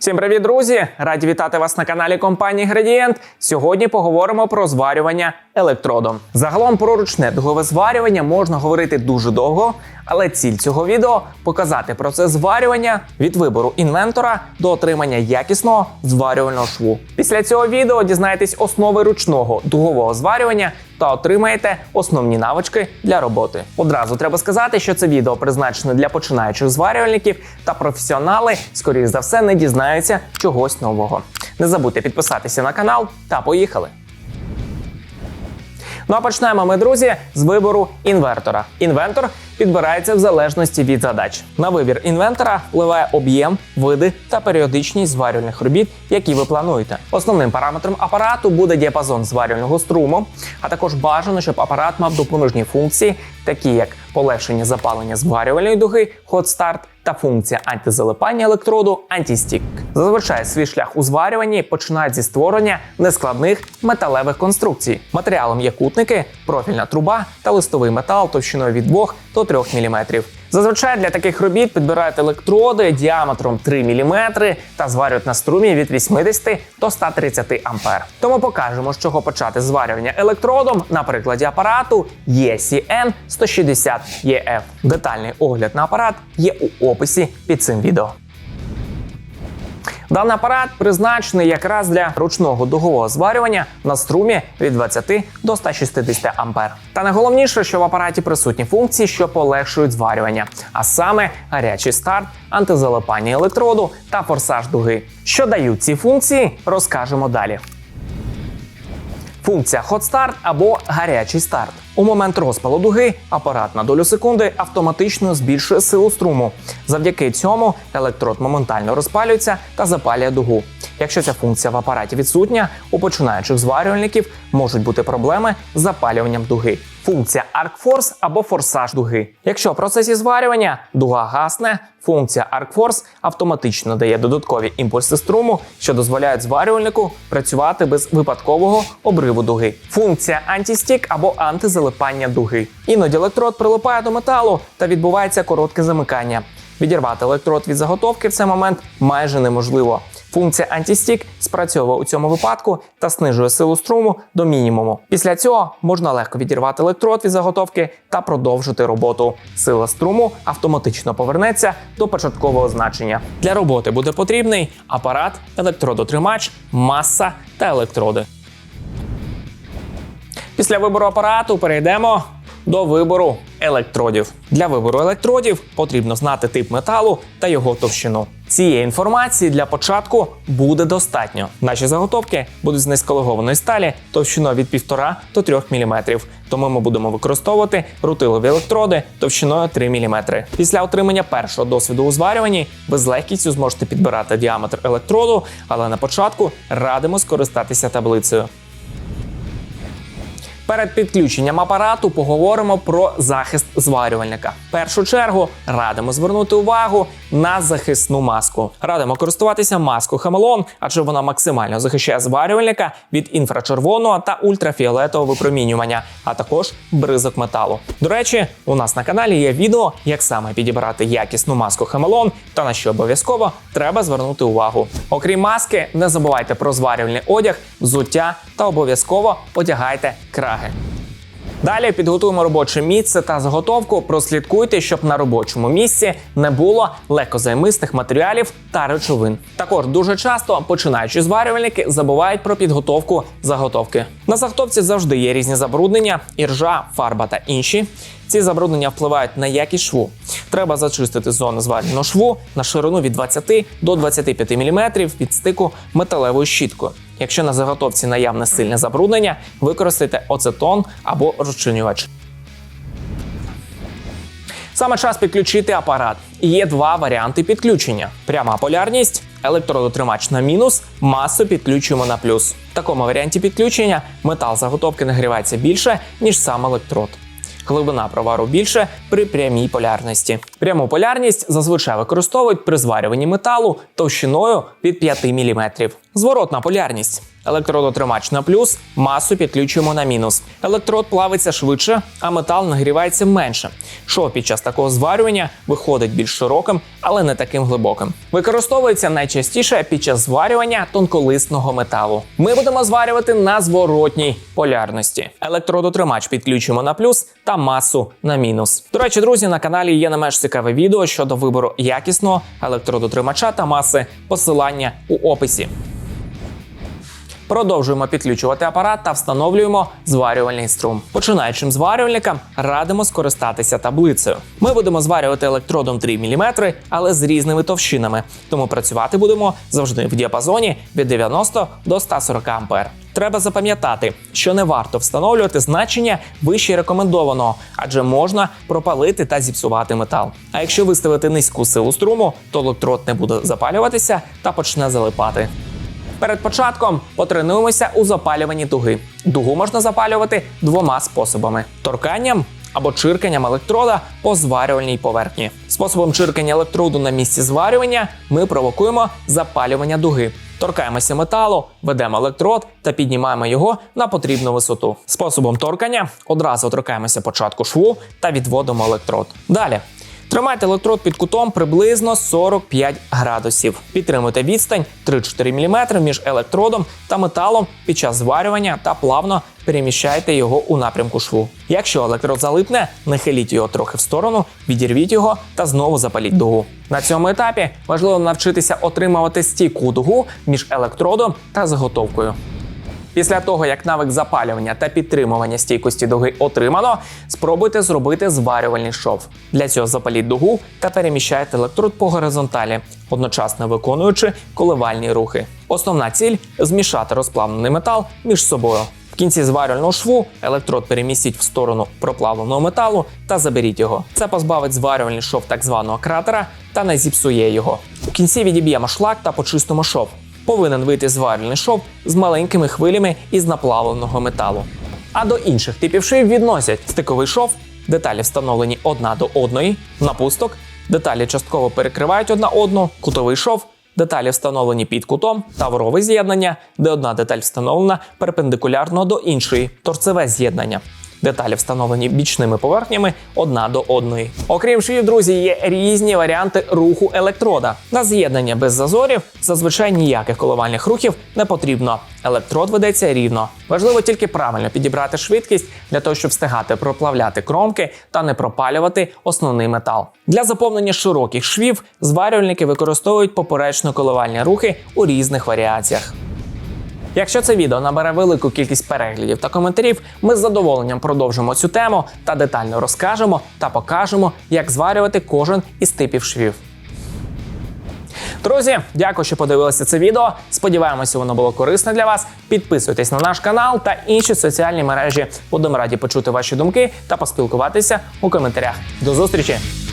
Всім привіт, друзі! Раді вітати вас на каналі компанії Градієнт. Сьогодні поговоримо про зварювання електродом. Загалом про ручне дугове зварювання можна говорити дуже довго, але ціль цього відео показати процес зварювання від вибору інвентора до отримання якісного зварювального шву. Після цього відео дізнаєтесь основи ручного дугового зварювання та отримаєте основні навички для роботи. Одразу треба сказати, що це відео призначене для починаючих зварювальників та професіонали, скоріш за все, не дізнаються чогось нового. Не забудьте підписатися на канал та поїхали. Ну а почнемо ми, друзі, з вибору інвертора. Інвентор підбирається в залежності від задач. На вибір інвентора впливає об'єм, види та періодичність зварювальних робіт, які ви плануєте. Основним параметром апарату буде діапазон зварювального струму, а також бажано, щоб апарат мав допоміжні функції, такі як полегшення запалення зварювальної дуги, ход старт та функція антизалипання електроду антістік. Зазвичай свій шлях у зварюванні починають зі створення нескладних металевих конструкцій. Матеріалом є кутники, профільна труба та листовий метал товщиною від 2 до 3 мм. Зазвичай для таких робіт підбирають електроди діаметром 3 мм та зварюють на струмі від 80 до 130 ампер. Тому покажемо, з чого почати зварювання електродом на прикладі апарату ECN 160 EF. Детальний огляд на апарат є у описі під цим відео. Даний апарат призначений якраз для ручного дугового зварювання на струмі від 20 до 160 ампер. Та найголовніше, що в апараті присутні функції, що полегшують зварювання, а саме гарячий старт, антизалипання електроду та форсаж дуги. Що дають ці функції, розкажемо далі. Функція Hot Start або гарячий старт. У момент розпалу дуги апарат на долю секунди автоматично збільшує силу струму. Завдяки цьому електрод моментально розпалюється та запалює дугу. Якщо ця функція в апараті відсутня, у починаючих зварювальників можуть бути проблеми з запалюванням дуги. Функція Force або форсаж дуги. Якщо в процесі зварювання дуга гасне, функція Force автоматично дає додаткові імпульси струму, що дозволяють зварювальнику працювати без випадкового обриву дуги. Функція антістік або антизалипання дуги. Іноді електрод прилипає до металу та відбувається коротке замикання. Відірвати електрод від заготовки в цей момент майже неможливо. Функція антістік спрацьовує у цьому випадку та знижує силу струму до мінімуму. Після цього можна легко відірвати електрод від заготовки та продовжити роботу. Сила струму автоматично повернеться до початкового значення. Для роботи буде потрібний апарат, електродотримач, маса та електроди. Після вибору апарату перейдемо до вибору електродів. Для вибору електродів потрібно знати тип металу та його товщину. Цієї інформації для початку буде достатньо. Наші заготовки будуть з низьколегованої сталі товщиною від 1,5 до 3 мм. Тому ми будемо використовувати рутилові електроди товщиною 3 мм. Після отримання першого досвіду у зварюванні ви з легкістю зможете підбирати діаметр електроду, але на початку радимо скористатися таблицею. Перед підключенням апарату поговоримо про захист зварювальника. В першу чергу радимо звернути увагу на захисну маску. Радимо користуватися маскою Хамелон, адже вона максимально захищає зварювальника від інфрачервоного та ультрафіолетового випромінювання, а також бризок металу. До речі, у нас на каналі є відео, як саме підібрати якісну маску Хамелон та на що обов'язково треба звернути увагу. Окрім маски, не забувайте про зварювальний одяг, взуття та обов'язково одягайте краги. Далі підготуємо робоче місце та заготовку. Прослідкуйте, щоб на робочому місці не було легкозаймистих матеріалів та речовин. Також дуже часто починаючі зварювальники забувають про підготовку заготовки. На заготовці завжди є різні забруднення, іржа, фарба та інші. Ці забруднення впливають на якість шву. Треба зачистити зону зварювального шву на ширину від 20 до 25 мм від стику металевою щіткою. Якщо на заготовці наявне сильне забруднення, використайте оцетон або розчинювач. Саме час підключити апарат. Є два варіанти підключення: пряма полярність, електродотримач на мінус, масу підключуємо на плюс. В такому варіанті підключення метал заготовки нагрівається більше, ніж сам електрод. Глибина провару більше при прямій полярності. Пряму полярність зазвичай використовують при зварюванні металу товщиною від 5 мм. Зворотна полярність. Електродотримач на плюс, масу підключуємо на мінус. Електрод плавиться швидше, а метал нагрівається менше. Шов під час такого зварювання виходить більш широким, але не таким глибоким. Використовується найчастіше під час зварювання тонколисного металу. Ми будемо зварювати на зворотній полярності. Електродотримач підключуємо на плюс та масу на мінус. До речі, друзі, на каналі є не менш цікаве відео щодо вибору якісного електродотримача та маси посилання у описі. Продовжуємо підключувати апарат та встановлюємо зварювальний струм. Починаючим зварювальникам радимо скористатися таблицею. Ми будемо зварювати електродом 3 мм, але з різними товщинами, тому працювати будемо завжди в діапазоні від 90 до 140 А. Треба запам'ятати, що не варто встановлювати значення вище рекомендованого, адже можна пропалити та зіпсувати метал. А якщо виставити низьку силу струму, то електрод не буде запалюватися та почне залипати. Перед початком потренуємося у запалюванні дуги. Дугу можна запалювати двома способами: торканням або чирканням електрода по зварювальній поверхні. Способом чиркання електроду на місці зварювання ми провокуємо запалювання дуги. Торкаємося металу, ведемо електрод та піднімаємо його на потрібну висоту. Способом торкання одразу торкаємося початку шву та відводимо електрод. Далі Тримайте електрод під кутом приблизно 45 градусів. Підтримуйте відстань 3-4 мм між електродом та металом під час зварювання та плавно переміщайте його у напрямку шву. Якщо електрод залипне, нахиліть його трохи в сторону, відірвіть його та знову запаліть дугу. На цьому етапі важливо навчитися отримувати стійку дугу між електродом та заготовкою. Після того, як навик запалювання та підтримування стійкості дуги отримано, спробуйте зробити зварювальний шов. Для цього запаліть дугу та переміщайте електрод по горизонталі, одночасно виконуючи коливальні рухи. Основна ціль змішати розплавлений метал між собою. В кінці зварювального шву електрод перемістіть в сторону проплавленого металу та заберіть його. Це позбавить зварювальний шов так званого кратера та не зіпсує його. У кінці відіб'ємо шлак та почистимо шов повинен вийти зварювальний шов з маленькими хвилями із наплавленого металу. А до інших типів шив відносять стиковий шов, деталі встановлені одна до одної, напусток, деталі частково перекривають одна одну, кутовий шов. Деталі встановлені під кутом, таврове з'єднання, де одна деталь встановлена перпендикулярно до іншої, торцеве з'єднання. Деталі встановлені бічними поверхнями одна до одної. Окрім швів, друзі, є різні варіанти руху електрода. На з'єднання без зазорів зазвичай ніяких коливальних рухів не потрібно. Електрод ведеться рівно. Важливо тільки правильно підібрати швидкість для того, щоб встигати проплавляти кромки та не пропалювати основний метал. Для заповнення широких швів зварювальники використовують поперечно коливальні рухи у різних варіаціях. Якщо це відео набере велику кількість переглядів та коментарів, ми з задоволенням продовжимо цю тему та детально розкажемо та покажемо, як зварювати кожен із типів швів. Друзі, дякую, що подивилися це відео. Сподіваємося, воно було корисне для вас. Підписуйтесь на наш канал та інші соціальні мережі. Будемо раді почути ваші думки та поспілкуватися у коментарях. До зустрічі!